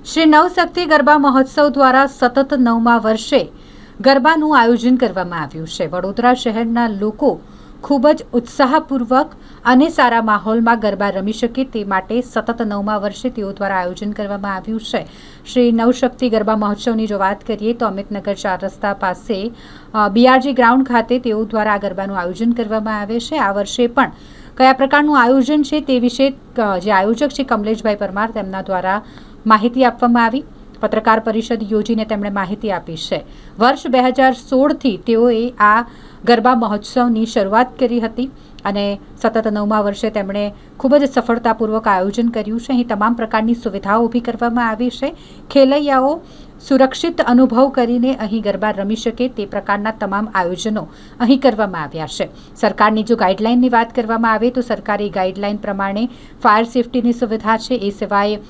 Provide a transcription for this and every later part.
શ્રી નવશક્તિ ગરબા મહોત્સવ દ્વારા સતત નવમા વર્ષે ગરબાનું આયોજન કરવામાં આવ્યું છે. વડોદરા શહેરના લોકો ખૂબ જ ઉત્સાહપૂર્વક અને સારા માહોલમાં ગરબા રમી શકે તે માટે સતત નવમા વર્ષે તેઓ દ્વારા આયોજન કરવામાં આવ્યું છે. શ્રી નવશક્તિ ગરબા મહોત્સવની જો વાત કરીએ તો અમિતનગર ચાર રસ્તા પાસે બીઆરજી ગ્રાઉન્ડ ખાતે તેઓ દ્વારા આ ગરબાનું આયોજન કરવામાં આવે છે. આ વર્ષે પણ કયા પ્રકારનું આયોજન છે તે વિશે જે આયોજક છે કમલેશભાઈ પરમાર તેમના દ્વારા માહિતી આપવામાં આવી. પત્રકાર પરિષદ યોજીને તેમણે માહિતી આપી છે. વર્ષ બે હજાર સોળથી તેઓએ આ ગરબા મહોત્સવની શરૂઆત કરી હતી અને સતત નવમા વર્ષે તેમણે ખૂબ જ સફળતાપૂર્વક આયોજન કર્યું છે. અહીં તમામ પ્રકારની સુવિધાઓ ઊભી કરવામાં આવી છે. ખેલૈયાઓ સુરક્ષિત અનુભવ કરીને અહીં ગરબા રમી શકે તે પ્રકારના તમામ આયોજનો અહીં કરવામાં આવ્યા છે. સરકારની જો ગાઈડલાઇનની વાત કરવામાં આવે તો સરકારી ગાઈડલાઇન પ્રમાણે ફાયર સેફટીની સુવિધા છે. એ સિવાય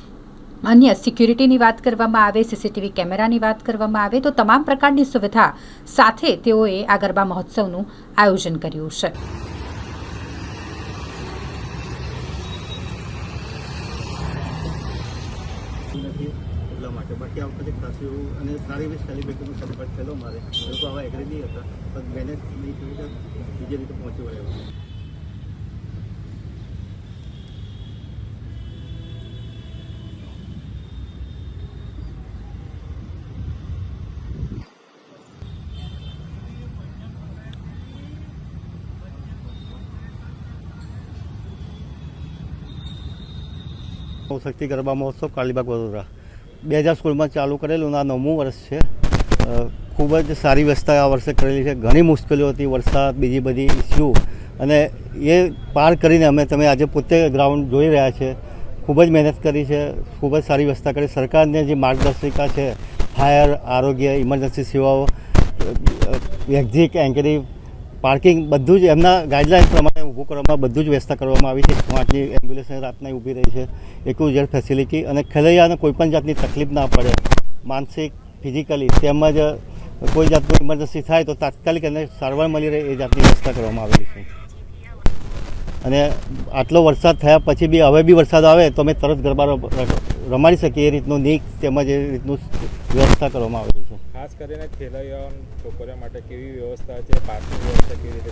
અન્ય સિક્યુરિટીની વાત કરવામાં આવે, સીસીટીવી કેમેરાની વાત કરવામાં આવે, તો તમામ પ્રકારની સુવિધા સાથે તેઓએ આ ગરબા મહોત્સવનું આયોજન કર્યું છે. બીજી રીતે પહોંચી વળ્યા. શક્તિ ગરબા મહોત્સવ કાળીબાગ વડોદરા. બે હજાર સોળમાં ચાલુ કરેલું આ નવમું વર્ષ છે. ખૂબ જ સારી વ્યવસ્થા આ વર્ષે કરેલી છે. ઘણી મુશ્કેલીઓ હતી, વરસાદ, બીજી બધી ઇસ્યુ અને એ પાર કરીને અમે, તમે આજે પોતે ગ્રાઉન્ડ જોઈ રહ્યા છે. ખૂબ જ મહેનત કરી છે, ખૂબ જ સારી વ્યવસ્થા કરી. સરકારની જે માર્ગદર્શિકા છે ફાયર આરોગ્ય ઇમરજન્સી સેવાઓ એક્ઝિટ એન્કરી પાર્કિંગ બધું જ એમના ગાઈડલાઇન પ્રમાણે ઊભું કરવામાં બધું જ વ્યવસ્થા કરવામાં આવી છે. પાંચની એમ્બ્યુલન્સ રાતના ઊભી રહી છે. એકું જેડ ફેસિલિટી અને ખેલૈયાને કોઈ પણ જાતની તકલીફ ના પડે. માનસિક ફિઝિકલી તેમજ કોઈ જાતનું ઇમરજન્સી થાય તો તાત્કાલિક એને સારવાર મળી રહે એ જાતની વ્યવસ્થા કરવામાં આવેલી છે. અને આટલો વરસાદ થયા પછી બી હવે બી વરસાદ આવે તો અમે તરત ગરબા રમાડી શકીએ એ રીતનું નીક તેમજ એ રીતનું વ્યવસ્થા કરવામાં આવે છે. ખાસ કરીને ખેલૈયાઓ છોકરીઓ માટે કેવી વ્યવસ્થા છે? પાર્કિંગ વ્યવસ્થા કેવી રીતે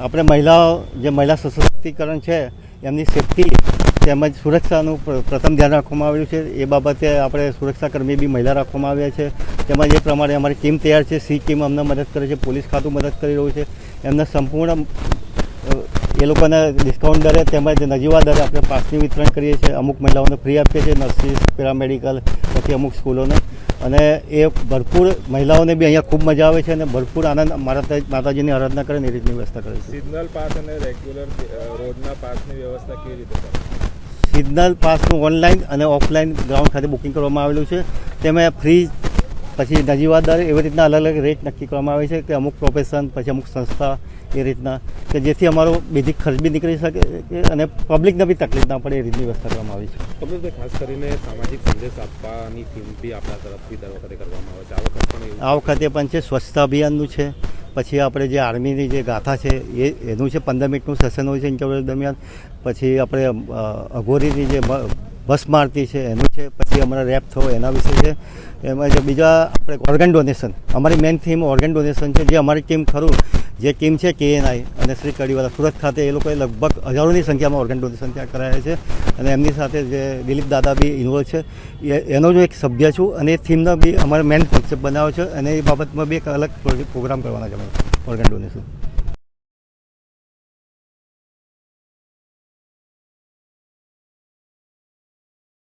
આપણે મહિલાઓ, જે મહિલા સશક્તિકરણ છે, એમની સેફટી તેમજ સુરક્ષાનું પ્રથમ ધ્યાન રાખવામાં આવ્યું છે. એ બાબતે આપણે સુરક્ષાકર્મી બી મહિલા રાખવામાં આવ્યા છે. તેમજ એ પ્રમાણે અમારી ટીમ તૈયાર છે. સી ટીમ અમને મદદ કરે છે. પોલીસ ખાતું મદદ કરી રહ્યું છે. એમને સંપૂર્ણ એ લોકોને ડિસ્કાઉન્ટ દરે તેમજ નજીવા દરે આપણે પાસની વિતરણ કરીએ છીએ. અમુક મહિલાઓને ફ્રી આપીએ છીએ. નર્સિસ, પેરામેડિકલ, પછી અમુક સ્કૂલોને. અને એ ભરપૂર મહિલાઓને બી અહીંયા ખૂબ મજા આવે છે અને ભરપૂર આનંદ મારા માતાજીની આરાધના કરે ને એ રીતની વ્યવસ્થા કરે છે. સિગ્નલ પાસ અને રેગ્યુલર રોડના પાસની વ્યવસ્થા કેવી રીતે કરે? સિગ્નલ પાસનું ઓનલાઈન અને ઓફલાઈન ગ્રાઉન્ડ ખાતે બુકિંગ કરવામાં આવેલું છે. તેમાં ફ્રી પછી નજીવા દર એવી રીતના અલગ અલગ રેટ નક્કી કરવામાં આવે છે કે અમુક પ્રોફેશન પછી અમુક સંસ્થા એ રીતના કે જેથી અમારો બેઝિક ખર્ચ બી નીકળી શકે અને પબ્લિકને બી તકલીફ ના પડે એ રીતની વ્યવસ્થા કરવામાં આવી છે. કમલેશભાઈ ખાસ કરીને સામાજિક સંદેશ આપવાની થીમ બી આપણા તરફથી દર વખતે કરવામાં આવે છે. આ વખત પણ આ વખતે પણ છે સ્વચ્છતા અભિયાનનું છે પછી આપણે જે આર્મીની જે ગાથા છે એ એનું છે પંદર મિનિટનું સેશન હોય છે ઇન્ટરવ્યુ દરમિયાન પછી આપણે અઘોરીની જે મ- ભસ્મ આરતી છે, એનું છે, પછી અમારા રેપ થયો એના વિશે છે. એમાં જે બીજા આપણે ઓર્ગન ડોનેશન અમારી મેઇન થીમ ઓર્ગન ડોનેશન છે, જે અમારી ટીમ ખરું, જે ટીમ છે કેએનઆઈ અને શ્રી કડીવાલા સુરત ખાતે એ લોકોએ લગભગ હજારોની સંખ્યામાં ઓર્ગન ડોનેશન ત્યાં કરાયા છે. અને એમની સાથે જે દિલીપ દાદા બી ઇન્વોલ્વ છે, એ- એનો જો એક સભ્ય છું અને એ થીમનો બી અમારે મેઇન કોન્સેપ્ટ બનાવ્યો છે અને એ બાબતમાં બી એક અલગ પ્રોગ્રામ કરવાના છે ઓર્ગન ડોનેશન